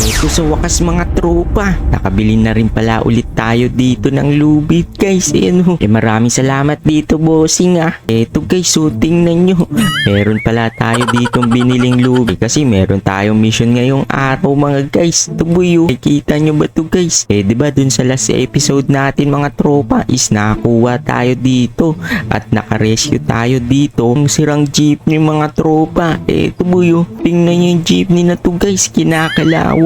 Eto sa wakas mga tropa, nakabili na rin pala ulit tayo dito ng lubid guys. Ayan ho. Eh maraming salamat dito bossing ah. Eto guys, so tingnan nyo. Meron pala tayo ditong biniling lubid kasi meron tayong mission ngayong araw mga guys. Tuboy oh. Nakikita nyo ba to guys? Eh ba dun sa last episode natin mga tropa is nakakuha tayo dito at nakarescue tayo dito ng sirang jeepney mga tropa. Eh oh. Tingnan nyo yung jeepney na to guys.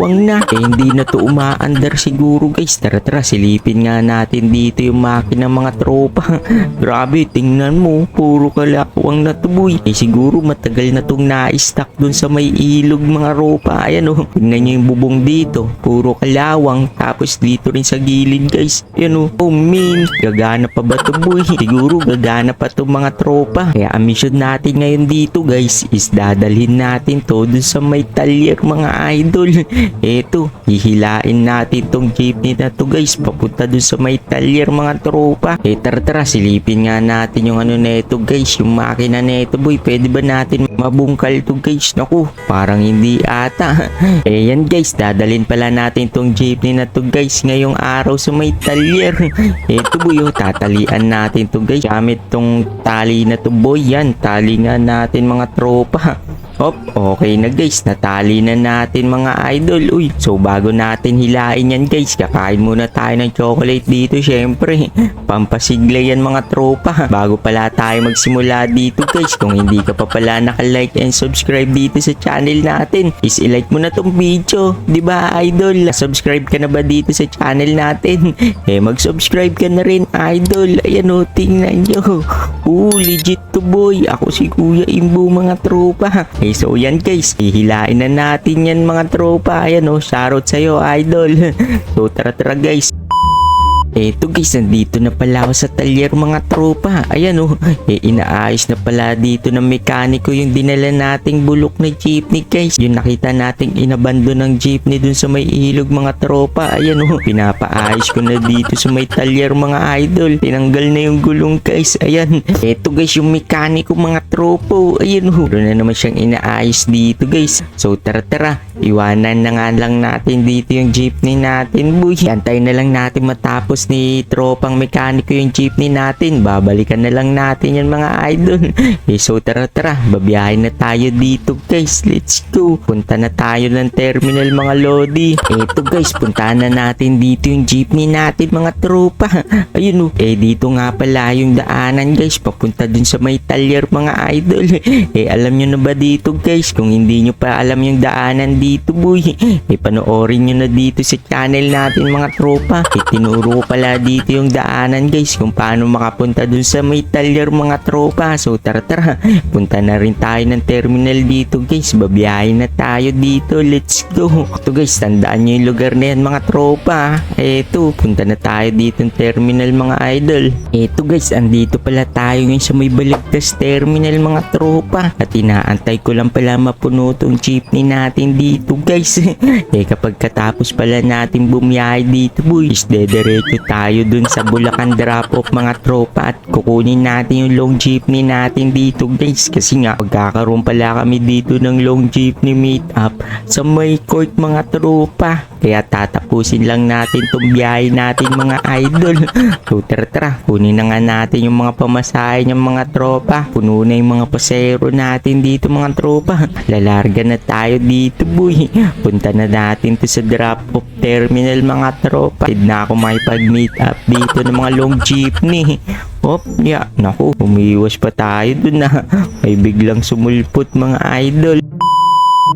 Kinakalawang na. Eh hindi na to umaandar siguro guys. Tara tara silipin nga natin dito yung makina mga tropa. Grabe tingnan mo. Puro kalawang na to boy. Eh siguro matagal na tong na-stack dun sa may ilog mga ropa. Ayan oh. Tingnan nyo yung bubong dito. Puro kalawang. Tapos dito rin sa gilid guys. Ayan oh. Oh man. Gagana pa ba to boy? Siguro gagana pa to mga tropa. Kaya ang mission natin ngayon dito guys is dadalhin natin to dun sa may talyer mga idol. Eto, hihilain natin tong jeepney na to guys. Papunta dun sa may talyer mga tropa. Eh tara tara, silipin nga natin yung ano neto guys. Yung makina neto boy. Pwede ba natin mabungkal to guys? Naku, parang hindi ata. eh yan guys, dadalhin pala natin tong jeepney na to guys. Ngayong araw sa may talyer. Eto boy, oh, tatalian natin to guys. Gamit tong tali na to boy. Yan, tali nga natin mga tropa. Hop, okay na guys, natali na natin mga idol. Uy, so bago natin hilain yan guys, kakain muna tayo ng chocolate dito syempre. Pampasigla yan mga tropa. Bago pala tayo magsimula dito guys, kung hindi ka pa pala nakalike and subscribe dito sa channel natin, is ilike mo na tong video. ba idol? Subscribe ka na ba dito sa channel natin? Eh mag-subscribe ka na rin idol. Ayan o, tingnan nyo. Oo, legit to boy. Ako si Kuya Imbo mga tropa. Eh so yan guys, hihilain na natin yan mga tropa. Ayan o, shoutout sa'yo idol. so tara tara guys. Eto guys, nandito na pala ako sa talyer mga tropa. Ayan oh, eh, inaayos na pala dito ng mekaniko yung dinala nating bulok na jeepney guys. Yung nakita nating inabando ng jeepney dun sa may ilog mga tropa. Ayan oh, pinapaayos ko na dito sa may talyer mga idol. Tinanggal na yung gulong guys. Ayan. Eto guys, yung mekaniko mga tropa. oh. Ayan oh, na naman siyang inaayos dito guys. So tara tara, iwanan na nga lang natin dito yung jeepney natin boy. Antay na lang natin matapos ni tropang mekaniko yung jeepney natin. Babalikan na lang natin yan mga idol. Eh, so tara tara, babiyahin na tayo dito guys. Let's go. Punta na tayo ng terminal mga lodi. Eto guys, puntahan na natin dito yung jeepney natin mga tropa. Ayun oh. Eh dito nga pala yung daanan guys. Papunta dun sa may talyer mga idol. Eh alam nyo na ba dito guys? Kung hindi nyo pa alam yung daanan dito boy. Eh panoorin nyo na dito sa channel natin mga tropa. Eh tinuro ko pala dito yung daanan guys kung paano makapunta dun sa may talyer mga tropa. So tara tara, punta na rin tayo ng terminal dito guys. Babiyahin na tayo dito. Let's go. Ito guys, tandaan nyo yung lugar na yan mga tropa. Eto, punta na tayo dito ng terminal mga idol. Eto guys, andito pala tayo ngayon sa may baligtas terminal mga tropa. At inaantay ko lang pala mapuno tong jeepney natin dito guys. eh kapag katapos pala natin bumiyahe dito boys, dederecho tayo dun sa Bulacan drop off mga tropa at kukunin natin yung long jeepney natin dito guys. Kasi nga magkakaroon pala kami dito ng long jeepney meet up sa may court mga tropa. Kaya tatapusin lang natin tong biyahe natin mga idol. So tara tara, kunin na nga natin yung mga pamasahe ng mga tropa. Puno na yung mga pasero natin dito mga tropa. Lalarga na tayo dito boy. Punta na natin to sa drop off terminal mga tropa. Tid na ako makipag-meet up dito ng mga long jeepney. Op, ya, naku, umiiwas pa tayo dun na. May biglang sumulpot mga idol.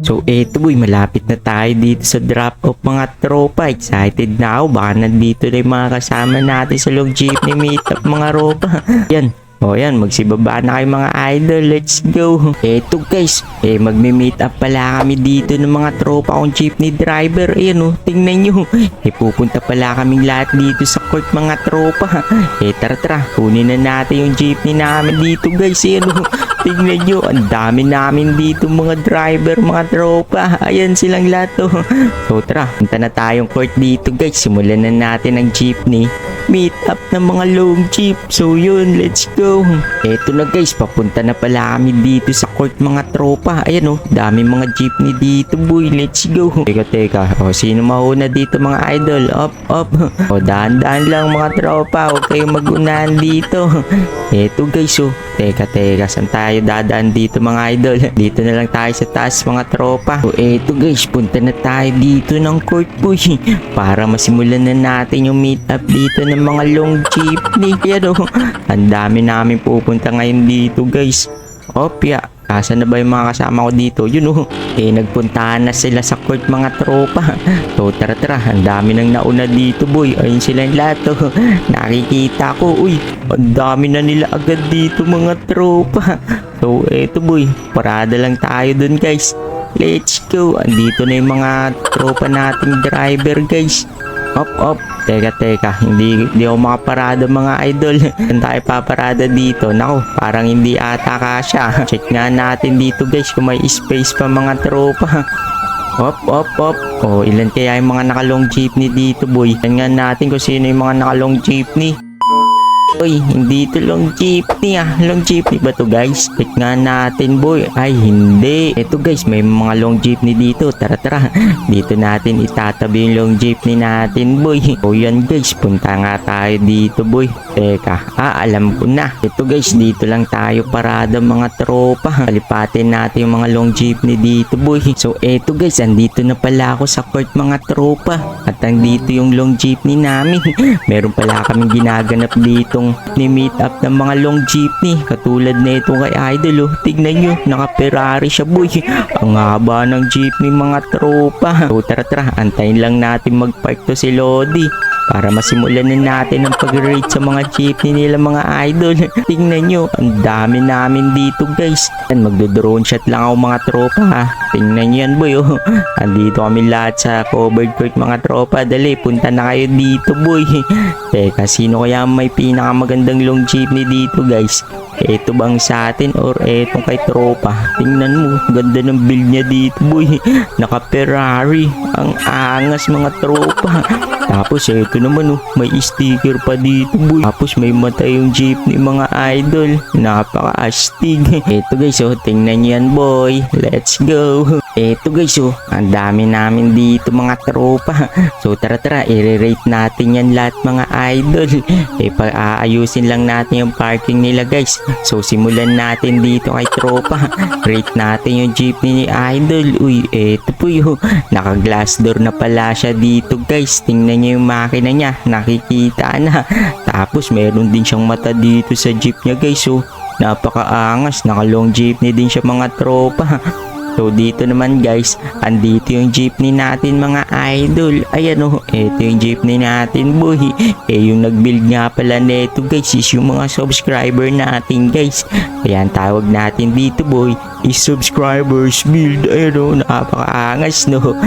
So eto boy, malapit na tayo dito sa drop off mga tropa. Excited na ako. Baka nandito na yung mga kasama natin sa long jeepney meetup mga tropa. Yan. O yan, magsibaba na kayo mga idol. Let's go. Eto guys, eh magme-meet up pala kami dito ng mga tropa kong jeepney driver. Ayan o, tingnan nyo. Eh pupunta pala kaming lahat dito sa court mga tropa. Eh tara tara, kunin na natin yung jeepney namin dito guys. Ayan o, tingnan nyo. Ang dami namin dito mga driver, mga tropa. Ayan silang lahat o. So tara, punta na tayong court dito guys. Simulan na natin ang jeepney. Meet up ng mga long jeep. So yun, let's go. Eto na guys, papunta na pala kami dito sa court mga tropa. Ayan oh, dami mga jeepney dito boy. Let's go. Teka, teka. O, sino mauna dito mga idol? Up, up. O, dahan-dahan lang mga tropa. Huwag kayong mag-unahan dito. Eto guys oh. Teka, teka. Saan tayo dadaan dito mga idol? Dito na lang tayo sa taas mga tropa. O, eto guys. Punta na tayo dito ng court boy. Para masimulan na natin yung meet up dito ng mga long jeepney. Ayan oh. Ang dami namin pupunta ngayon dito guys. Opya, Asan na ba yung mga kasama ko dito? Yun oh. Eh, nagpuntahan na sila sa court mga tropa. So, tara tara. Ang dami nang nauna dito, boy. Ayun sila yung lahat, oh. Nakikita ko. Uy, ang dami na nila agad dito, mga tropa. So, eto, boy. Parada lang tayo dun, guys. Let's go. Andito na yung mga tropa nating driver, guys. Op, op. Teka, teka. Hindi, hindi ako makaparada mga idol. Saan tayo paparada dito? Nako, parang hindi ata kasha. Check nga natin dito guys kung may space pa mga tropa. Op, op, op. Oh, ilan kaya yung mga nakalong jeepney dito, boy? Tingnan natin kung sino yung mga nakalong jeepney. Uy, hindi ito long jeepney ah. Long jeepney ba to guys? Check nga natin boy. Ay, hindi. Ito guys, may mga long jeepney dito. Tara, tara. Dito natin itatabi yung long jeepney natin boy. O yan guys, punta nga tayo dito boy. Teka, ah, alam ko na. Ito guys, dito lang tayo parada mga tropa. Palipatin natin yung mga long jeepney dito boy. So, eto guys, andito na pala ako sa court mga tropa. At andito yung long jeepney namin. Meron pala kaming ginaganap ditong ni-meet up ng mga long jeepney. Katulad na itong kay Idol oh. Tignan nyo, naka-Ferrari siya boy. Ang haba ng jeepney mga tropa. So tara tara, antayin lang natin mag-park to si Lodi. Para masimulan na natin ang pag-rate sa mga jeepney nila mga idol. Tingnan nyo, ang dami namin dito guys. Magdo-drone shot lang ako mga tropa ha. Tingnan nyo yan boy oh. Andito kami lahat sa covered court mga tropa. Dali, punta na kayo dito boy. Teka, sino kaya may pinakamagandang long jeepney dito guys? Eto bang sa atin or etong kay tropa? Tingnan mo, ganda ng build niya dito boy. Naka Ferrari, ang angas mga tropa. Tapos eto naman oh, may sticker pa dito boy. Tapos may mata yung jeepney mga idol. Napaka-astig. Eto guys oh, tingnan niyo yan boy. Let's go. Eto guys oh, ang dami namin dito mga tropa. So tara tara, i-rate natin yan lahat mga idol. E pag-aayusin lang natin yung parking nila guys. So simulan natin dito kay tropa. Rate natin yung jeepney ni idol. Uy, eto po yun. Naka-glass door na pala siya dito guys. Tingnan niyo yung makina niya. Nakikita na. Tapos meron din siyang mata dito sa jeep niya guys. So napakaangas. Naka-long jeepney din siya mga tropa. So dito naman guys, andito yung jeepney natin mga idol. Ayan oh, ito yung jeepney natin boy. Eh yung nag-build nga pala neto guys is yung mga subscriber natin guys. Kaya ang tawag natin dito boy is subscribers build. Ayan oh, napakaangas no.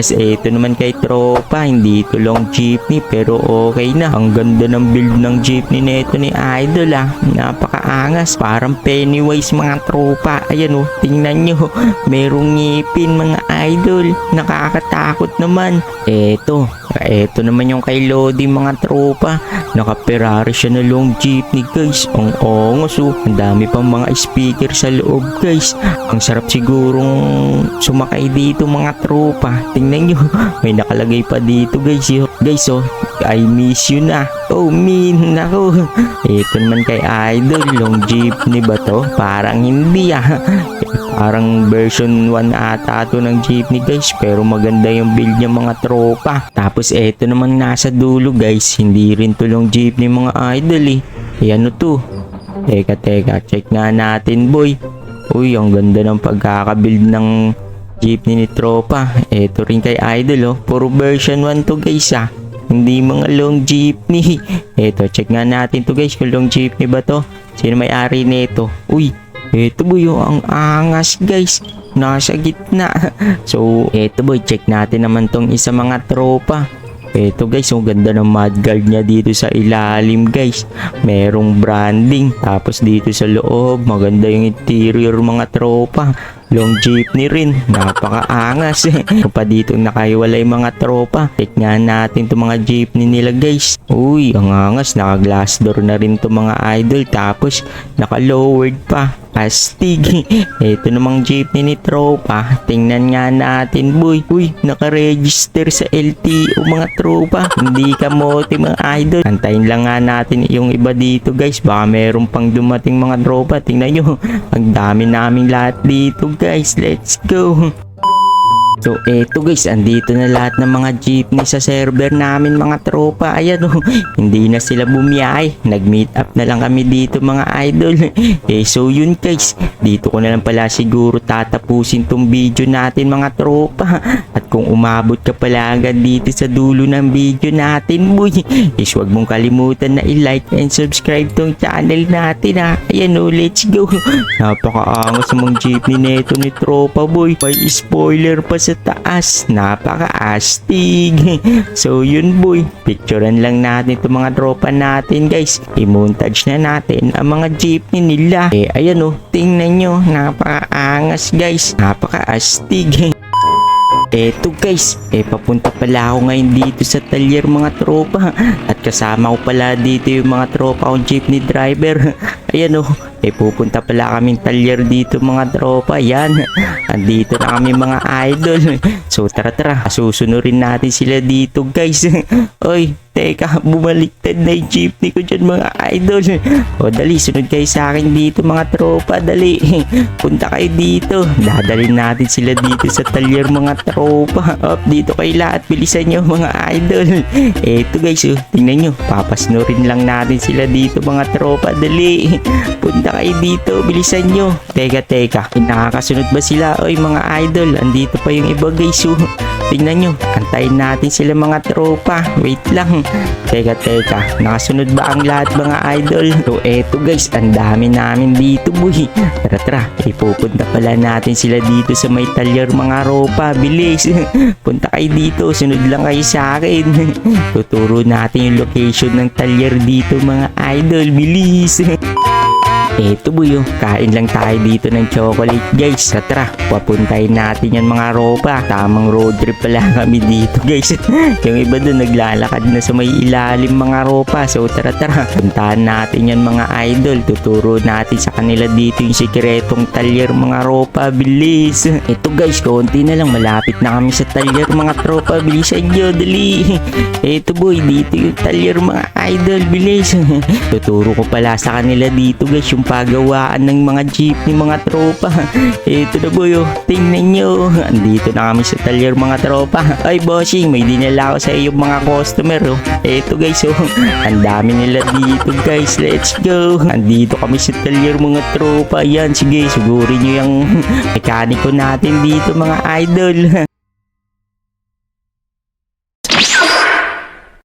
Tapos eto naman kay tropa, hindi ito long jeepney pero okay na. Ang ganda ng build ng jeepney nito ni Idol ah. Napakaangas, parang Pennywise mga tropa. Ayan oh, tingnan nyo. Merong ngipin mga idol. Nakakatakot naman. Eto, eto naman yung kay Lodi mga tropa. Naka-Ferrari siya na long jeepney guys. Ang ongos oh. Ang dami pang mga speaker sa loob guys. Ang sarap sigurong sumakay dito mga tropa. Tingnan nyo, may nakalagay pa dito guys. Guys oh, I miss you na. Oh min, nako. Ito naman kay Idol, long jeepney ba to? Parang hindi ah. Parang version 1 ata to ng jeepney guys pero maganda yung build niya mga tropa. Tapos eto naman nasa dulo guys, hindi rin to long jeepney mga idol eh. Eh ano to? Teka teka, check nga natin boy. Uy, ang ganda ng pagkakabuild ng jeepney ni tropa. Eto rin kay idol oh. Puro version 1 to guys ah. Hindi mga long jeepney. Eto, check nga natin to guys kung long jeepney ba to. Sino may-ari nito? Uy, eto boy, oh, ang angas guys. Nasa gitna. So, eto boy, check natin naman tong isa mga tropa. Eto guys, ang ganda ng mudguard niya dito sa ilalim guys. Merong branding. Tapos dito sa loob, maganda yung interior mga tropa. Long jeepney rin. Napakaangas. Pa dito nakahiwalay mga tropa. Tignan natin itong mga jeepney nila guys. Uy, ang angas. Naka glass door na rin itong mga idol. Tapos naka lowered pa. Astig. Ito namang jeepney ni tropa. Tingnan nga natin boy. Uy, naka-register sa LTO mga tropa. Hindi ka mote mga idol. Antayin lang nga natin yung iba dito guys. Baka meron pang dumating mga tropa. Tingnan nyo. Ang dami naming lahat dito guys. Let's go. So eto guys, andito na lahat ng mga jeepney sa server namin mga tropa. Ayan oh, hindi na sila bumiyay. Nag-meet up na lang kami dito mga idol. Eh so yun guys, dito ko na lang pala siguro tatapusin tong video natin mga tropa. At kung umabot ka pala agad dito sa dulo ng video natin boy, is huwag mong kalimutan na i-like and subscribe tong channel natin ha. Ayan oh, let's go. Napakaangas ng jeepney neto ni tropa boy. May spoiler pa sa taas. Napaka-astig. So yun boy, picturean lang natin itong mga tropa natin guys. I-montage na natin ang mga jeepney nila. Eh ayan oh, tingnan nyo. Napaka-angas guys. Napaka-astig. Eto guys, eh papunta pala ako ngayon dito sa talyer mga tropa at kasama ko pala dito yung mga tropa kong jeepney driver. Ayan oh, eh pupunta pala kaming talyer dito mga tropa. Yan, andito na kami mga idol. So tara tara, susunurin natin sila dito guys. Oy, teka, bumaliktad na yung jeepney ko dyan mga idol. O dali, sunod kayo sa akin dito mga tropa, dali. Punta kayo dito. Dadalhin natin sila dito sa talyer mga tropa. Up, dito kayo lahat. Bilisan nyo mga idol. Eto guys, oh, tingnan nyo. Papasnurin lang natin sila dito mga tropa. Dali. Punta kayo dito. Bilisan nyo. Teka, teka. Nakakasunod ba sila? Oy mga idol, andito pa yung iba guys. Oh. Tingnan nyo. Antayin natin sila mga tropa. Wait lang. Teka, teka. Nakasunod ba ang lahat mga idol? So, eto guys. Ang dami namin dito, boy. Tara, tara. Ipupunta pala natin sila dito sa may talyer mga ropa. Bilis. Punta kayo dito. Sunod lang kayo sa akin. Tuturo natin yung location ng talyer dito mga idol. Bilis. Eto boy, oh. kain lang tayo dito ng chocolate guys. Tara, papuntahin natin yan mga ropa. Tamang road trip pala kami dito guys. yung iba doon naglalakad na sa may ilalim mga ropa. So tara tara, puntahan natin yan mga idol. Tuturo natin sa kanila dito yung sikretong talyer mga ropa. Bilis. Ito guys, konti na lang. Malapit na kami sa talyer mga tropa. Bilisan nyo, dali. Eto boy, dito yung talyer mga idol. Bilis. Tuturo ko pala sa kanila dito guys yung pagawaan ng mga jeepney mga tropa. Ito na boy oh, tingnan nyo. Andito na kami sa talyer mga tropa. Ay bossing, may dinala ako sa iyong mga customer oh. Ito guys oh, ang dami nila dito guys. Let's go. Andito kami sa talyer mga tropa. Yan, sige, sigurin nyo yung mekaniko natin dito mga idol.